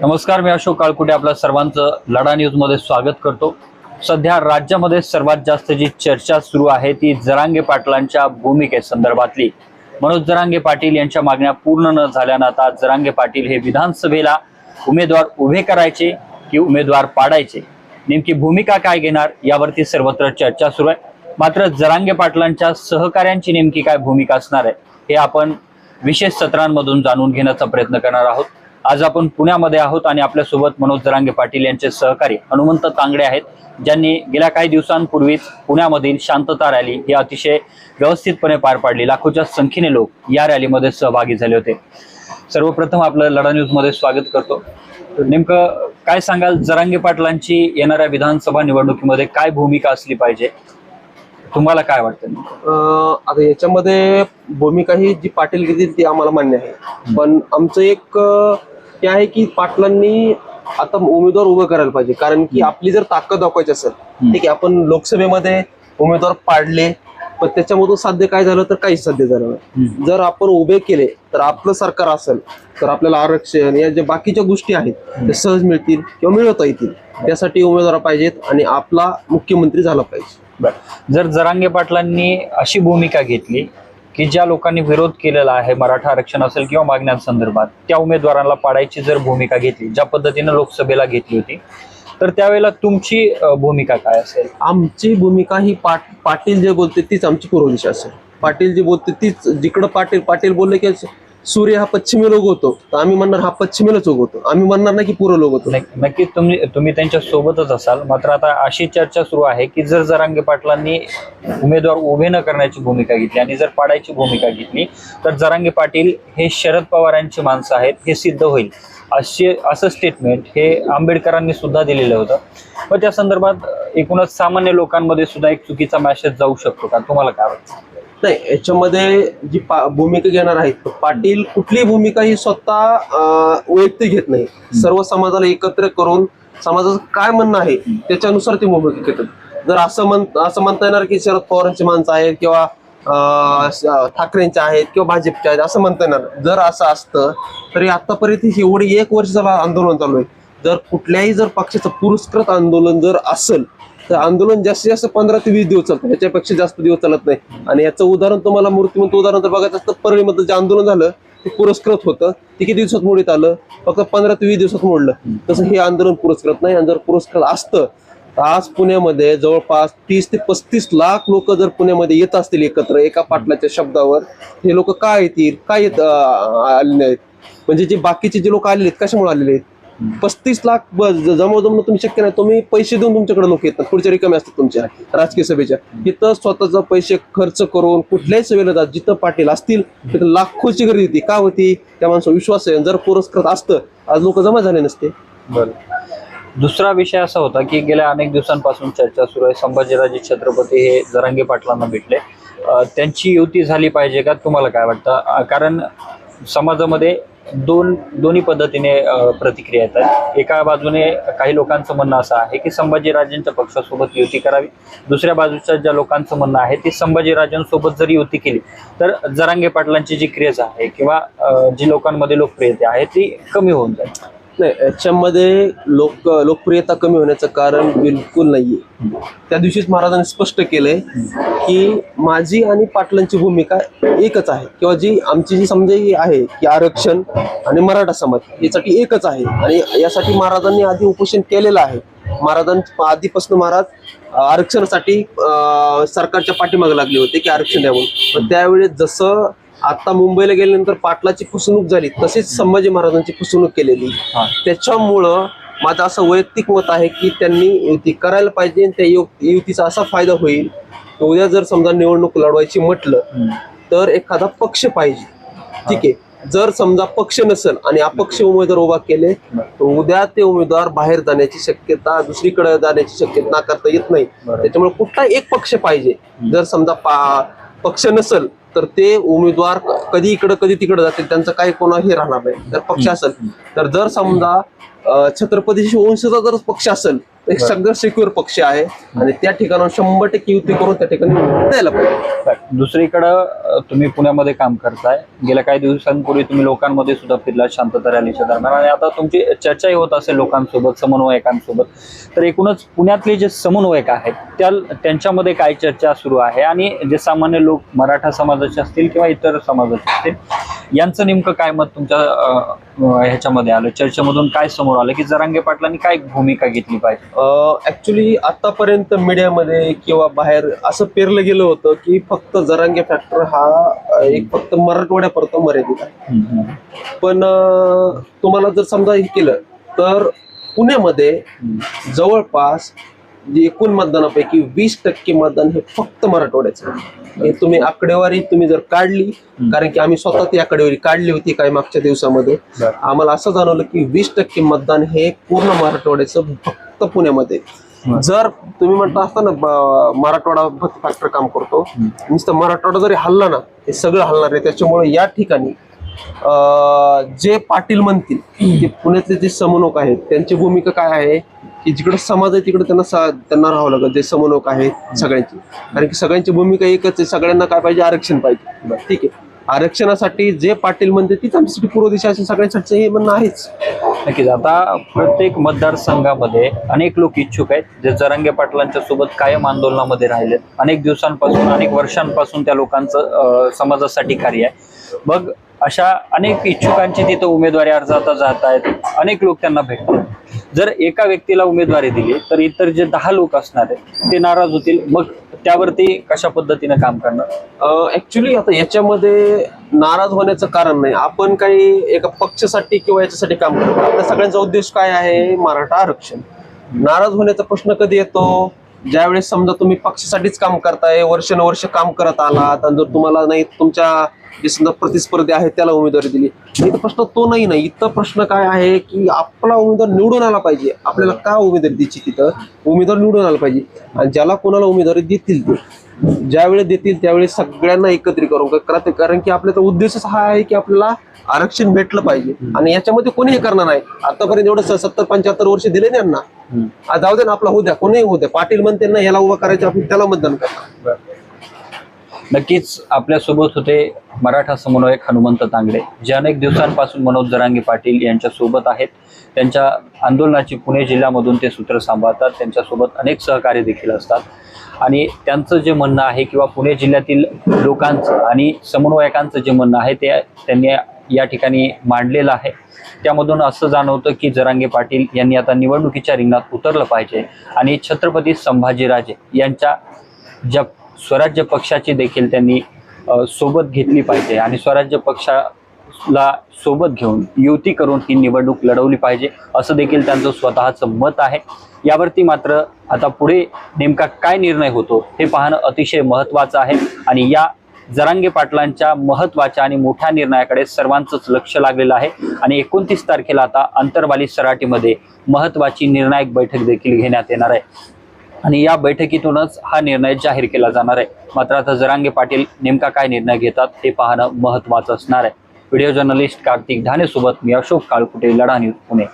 नमस्कार मी अशोक काळकुटे. आपल्या सर्वांचं लढा न्यूजमध्ये स्वागत करतो. सध्या राज्यामध्ये सर्वात जास्त जी चर्चा सुरू आहे ती जरांगे पाटलांच्या भूमिकेसंदर्भातली मनोज जरांगे पाटील यांच्या मागण्या पूर्ण न झाल्यानं आता जरांगे पाटील हे विधानसभेला उमेदवार उभे करायचे की उमेदवार पाडायचे? नेमकी भूमिका काय घेणार? यावरती सर्वत्र चर्चा सुरू आहे. मात्र जरांगे पाटलांच्या सहकाऱ्यांची नेमकी काय भूमिका असणार आहे हे आपण विशेष सत्रांमधून जाणून घेण्याचा प्रयत्न करणार आहोत. आज आपण पुण्यामध्ये आहोत आणि आपल्यासोबत मनोज जरांगे पाटील यांचे सहकारी हनुमंत तांगडे आहेत ज्यांनी गेल्या काही दिवसांपूर्वीच पुण्यामधील शांतता रॅली ही अतिशय व्यवस्थितपणे पार पाडली. लाखोच्या संख्येने लोक या रॅलीमध्ये सहभागी झाले होते. सर्वप्रथम आपलं लढा न्यूजमध्ये स्वागत करतो. नेमकं काय सांगाल? जरांगे पाटलांची येणाऱ्या विधानसभा निवडणुकीमध्ये काय भूमिका असली पाहिजे? तुम्हाला काय वाटतं आता याच्यामध्ये भूमिका ही जी पाटील घेतील ती आम्हाला मान्य आहे. पण आमचं एक हे आहे की पाटलांनी आता उमेदवार उभं करायला पाहिजे. कारण की आपली जर ताकद दाखवायची असेल ठीक आहे आपण लोकसभेमध्ये उमेदवार पाडले पण त्याच्यामधून साध्य काय झालं तर काहीच साध्य झालं नाही. जर आपण उभे केले तर आपलं सरकार असेल तर आपल्याला आरक्षण या ज्या बाकीच्या गोष्टी आहेत त्या सहज मिळतील किंवा मिळवता येतील. त्यासाठी उमेदवार पाहिजेत आणि आपला मुख्यमंत्री झाला पाहिजे. जर जरांगे पाटलांनी अशी भूमिका घेतली की ज्या लोकांनी विरोध केलेला आहे मराठा आरक्षण असेल किंवा मागण्यांसंदर्भात त्या उमेदवारांना पाडायची जर भूमिका घेतली ज्या पद्धतीनं लोकसभेला घेतली होती तर त्यावेळेला तुमची भूमिका काय असेल? आमची भूमिका ही पाट पाटील जे बोलते तीच आमची पूर्वदिशा असेल. पाटील जे बोलते तीच जिकडं पाटील पाटील बोलले की सूर्य हा पश्चिमे लोक होतो तर आम्ही म्हणणार हा पश्चिमेलाच उगवतो आम्ही म्हणणार नाही की पूर्व लोक होतो. नक्कीच तुम्ही तुम्ही त्यांच्या सोबतच असाल. मात्र आता अशी चर्चा सुरू आहे की जर जरांगे पाटलांनी उमेदवार उभे न करण्याची भूमिका घेतली आणि जर पाडायची भूमिका घेतली तर जरांगे पाटील हे शरद पवारांची माणसं आहेत हे सिद्ध होईल. असे असं स्टेटमेंट हे आंबेडकरांनी सुद्धा दिलेलं होतं. मग त्या संदर्भात एकूणच सामान्य लोकांमध्ये सुद्धा एक चुकीचा मॅसेज जाऊ शकतो का? तुम्हाला काय वाटतं? नाही याच्यामध्ये जी पा- भूमिका घेणार आहेत पाटील कुठली भूमिका ही स्वतः वैयक्तिक घेत नाही. सर्व समाजाला एकत्र करून समाजाचं काय म्हणणं आहे त्याच्यानुसार ती भूमिका घेतात. जर असं म्हण असं म्हणता येणार की शरद पवारांची माणसं आहेत किंवा ठाकरेंचे आहेत किंवा भाजपचे आहेत असं म्हणता येणार. जर असं असतं तरी आतापर्यंत एवढी एक वर्ष झालं आंदोलन चालू आहे. जर कुठल्याही जर पक्षाचं पुरस्कृत आंदोलन जर असेल तर आंदोलन जास्तीत जास्त पंधरा ते वीस दिवस चालतं. ह्याच्यापेक्षा जास्त दिवस चालत नाही. आणि याचं उदाहरण तुम्हाला मूर्तिमंत उदाहरण तर बघायचं असतं परळीमध्ये जे आंदोलन झालं ते पुरस्कृत होतं. ते किती दिवसात मोडीत आलं? फक्त पंधरा ते वीस दिवसात मोडलं. तसं हे आंदोलन पुरस्कृत नाही. आणि जर पुरस्कृत असतं तर आज पुण्यामध्ये जवळपास तीस ते पस्तीस लाख लोक जर पुण्यामध्ये येत असतील एकत्र एका पाटलाच्या शब्दावर हे लोक काय येतील? काय येत आले नाहीत म्हणजे जे बाकीचे जे लोक आलेले आहेत कशामुळे आलेले आहेत? पस्तीस लाख बस ज- तुम्ही शक्य नाही तुम्ही पैसे देऊन तुमच्याकडे लोक येतात. पुढच्या रिकामे असतात तुमच्या राजकीय सभेच्या. तिथं स्वतःचा पैसे खर्च करून कुठल्याही सभेला जात जिथं पाटील असतील तिथं लाखोची गर्दी होती. का होती? त्या माणसावर विश्वास आहे. जर पुरस्कृत असतं आज लोक जमा झाले नसते. दुसरा विषय असा होता की गेल्या अनेक दिवसांपासून चर्चा सुरू आहे. संभाजीराजे छत्रपती हे जरांगे पाटलांना भेटले. त्यांची युती झाली पाहिजे का? तुम्हाला काय वाटतं? कारण समाजामध्ये दोन दोन्ही पद्धतीने प्रतिक्रिया येतात. एका बाजूने काही लोकांचं म्हणणं असं आहे की संभाजीराजेंच्या पक्षासोबत युती करावी. दुसऱ्या बाजूच्या ज्या लोकांचं म्हणणं आहे ती संभाजीराजांसोबत जर युती केली तर जरांगे पाटलांची जी क्रेज आहे किंवा जी लोकांमध्ये लोकप्रियता आहे ती कमी होऊन जाईल. नाही याच्यामध्ये लोक लोकप्रियता कमी होण्याचं कारण बिलकुल नाहीये. त्या दिवशीच महाराजांनी स्पष्ट केलंय की माझी आणि पाटलांची भूमिका एकच आहे. किंवा जी आमची जी समजा ही आहे की आरक्षण आणि मराठा समाज यासाठी एकच आहे. आणि यासाठी महाराजांनी आधी उपोषण केलेलं आहे. महाराजां आधीपासून महाराज आरक्षणासाठी सरकारच्या पाठीमागे लागले होते की आरक्षण द्यावं. पण त्यावेळेस जसं आता मुंबईला गेल्यानंतर पाटलाची फसवणूक झाली. तसेच संभाजी महाराजांची फसवणूक केलेली. त्याच्यामुळं माझं असं वैयक्तिक मत आहे की त्यांनी युती करायला पाहिजे आणि त्या युतीचा असा फायदा होईल उद्या जर समजा निवडणूक लढवायची म्हटलं तर एखादा पक्ष पाहिजे. ठीक आहे. जर समजा पक्ष नसेल आणि अपक्ष उमेदवार उभा केले तर उद्या ते उमेदवार बाहेर जाण्याची शक्यता दुसरीकडे जाण्याची शक्यता नाकारता येत नाही. त्याच्यामुळे कुठला एक पक्ष पाहिजे. जर समजा पा- पक्ष नसेल तर ते उमेदवार कधी इकडं कधी तिकडे जातील त्यांचं काही कोणा हे राहणार नाही. जर पक्ष असेल. तर जर समजा छत्रपतीशी छत्रपती वंशचा जर पक्ष असेल एक सगळं सिक्युअर पक्ष आहे आणि त्या ठिकाणावर शंभर टक्के युती करून त्या ठिकाणी द्यायला पाहिजे. दुसरीकडं तुम्ही पुण्यामध्ये काम करताय. गेल्या काही दिवसांपूर्वी तुम्ही लोकांमध्ये सुद्धा फिरला शांतता रॅलीच्या दरम्यान आणि आता तुमची चर्चाही होत असेल लोकांसोबत समन्वयकांसोबत. तर एकूणच पुण्यातले जे समन्वयक आहेत त्या त्यांच्यामध्ये काय चर्चा सुरू आहे? आणि जे सामान्य लोक मराठा समाजाचे असतील किंवा इतर समाजाचे असतील यांचं नेमकं काय मत तुमच्या ह्याच्यामध्ये आलं? चर्चेमधून काय समोर आलं? की जरांगे पाटलांनी काय भूमिका घेतली पाहिजे? ऍक्च्युली आतापर्यंत मीडियामध्ये किंवा बाहेर असं पेरलं गेलं होतं की फक्त जरांगे फॅक्टर हा एक फक्त मराठवाड्यापुरता मर्यादित आहे. पण तुम्हाला जर समजा हे केलं तर पुण्यामध्ये. जवळपास जे एकूण मतदानापैकी वीस टक्के मतदान हे फक्त मराठवाड्याचं आहे. हे तुम्ही आकडेवारी तुम्ही जर काढली कारण की आम्ही स्वतः ती आकडेवारी काढली होती काही मागच्या दिवसामध्ये. आम्हाला असं जाणवलं की वीस टक्के मतदान हे पूर्ण मराठवाड्याचं फक्त पुण्यामध्ये. जर तुम्ही म्हणता असता ना ब- मराठवाडा फॅक्टर काम करतो नुसतं मराठवाडा जरी हल्ला ना हे सगळं हलणार आहे. त्याच्यामुळे या ठिकाणी जे पाटील म्हणतील ते पुण्यातले जे समन्वयक आहेत त्यांची भूमिका काय आहे? की जिकडे समाज आहे तिकडे त्यांना त्यांना राहावं लागेल जे समन्वयक आहेत सगळ्यांची. कारण की सगळ्यांची भूमिका एकच आहे सगळ्यांना काय पाहिजे? आरक्षण पाहिजे. ठीक आहे. आरक्षणासाठी जे पाटील म्हणते तीच आमच्यासाठी पूर्व दिशा असेल सगळ्यांसाठी हे म्हणणं आहेच. नक्कीच. आता प्रत्येक मतदारसंघामध्ये अनेक लोक इच्छुक आहेत जे जरांगे पाटलांच्या सोबत कायम आंदोलनामध्ये राहिलेत अनेक दिवसांपासून अनेक वर्षांपासून त्या लोकांचं समाजासाठी कार्य आहे. मग अशा अनेक इच्छुकांची तिथं उमेदवारी अर्ज आता जात आहेत. अनेक लोक त्यांना भेटतात. जर एका व्यक्तीला उमेदवारी दिली तर इतर जे दहा लोक असणार आहेत ते नाराज होतील. मग त्यावरती कशा पद्धतीने काम करणार? ऍक्च्युली आता याच्यामध्ये नाराज होण्याचं कारण नाही. आपण काही एका पक्षासाठी किंवा याच्यासाठी काम करतो आपल्या सगळ्यांचा उद्देश काय आहे? मराठा आरक्षण. नाराज होण्याचा प्रश्न कधी येतो? ज्यावेळेस समजा तुम्ही पक्षासाठीच काम करताय वर्षानुवर्ष काम करत आलात आणि जर तुम्हाला नाही तुमच्या जे समजा प्रतिस्पर्धी आहेत त्याला उमेदवारी दिली इथं प्रश्न तो नाही ना. इथं प्रश्न काय आहे की आपला उमेदवार निवडून आला पाहिजे. आपल्याला का उमेदवारी द्यायची तिथं? उमेदवार निवडून आला पाहिजे. आणि ज्याला कोणाला उमेदवारी देतील ते? ज्यावेळेस देतील त्यावेळेस सगळ्यांना एकत्रित करून कारण कारण की आपल्याचा उद्देशच हा आहे की आपल्याला आरक्षण भेटलं पाहिजे. आणि याच्यामध्ये कोणी हे करणार नाही. आतापर्यंत एवढं सत्तर पंच्याहत्तर वर्ष दिले ना यांना. जाऊ दे ना आपला होऊ द्या. कोणी होऊ द्या. पाटील म्हणते ना याला उभा करायचं आपण त्याला मतदान करणार. नक्कीच आपल्यासोबत होते मराठा समन्वयक हनुमंत तांगडे. जे अनेक दिवसांपासून मनोज जरांगे पाटील यांच्या सोबत आहेत. त्यांच्या आंदोलनाची पुणे जिल्ह्यामधून ते सूत्र सांभाळतात. त्यांच्यासोबत अनेक सहकारी देखील असतात. आणि त्यांचं जे म्हणणं आहे किंवा पुणे जिल्ह्यातील लोकांचं आणि समन्वयकांचं जे म्हणणं आहे ते त्यांनी या ठिकाणी मांडलेलं आहे. त्यामधून असं जाणवतं की जरांगे पाटील यांनी आता निवडणुकीच्या रिंगणात उतरलं पाहिजे आणि छत्रपती संभाजीराजे यांच्या ज्या स्वराज्य पक्षाची देखील त्यांनी सोबत घेतली पाहिजे आणि स्वराज्य पक्षा ला सोबत घेऊन युती करून ही निवडणूक लढवली पाहिजे असं देखील त्यांचं स्वतःचं मत आहे. यावरती मात्र आता पुढे नेमका काय निर्णय होतो हे पाहणं अतिशय महत्त्वाचं आहे. आणि या जरांगे पाटलांच्या महत्त्वाच्या आणि मोठ्या निर्णयाकडे सर्वांचंच लक्ष लागलेलं आहे. आणि एकोणतीस तारखेला आता अंतरवाली सराटीमध्ये महत्त्वाची निर्णायक बैठक देखील घेण्यात येणार आहे. आणि या बैठकीतूनच हा निर्णय जाहीर केला जाणार आहे. मात्र आता जरांगे पाटील नेमका काय निर्णय घेतात हे पाहणं महत्त्वाचं असणार आहे. व्हिडिओ जर्नलिस्ट कार्तिक ढाणेसोबत मी अशोक काळकुटे लढा न्यूज पुणे.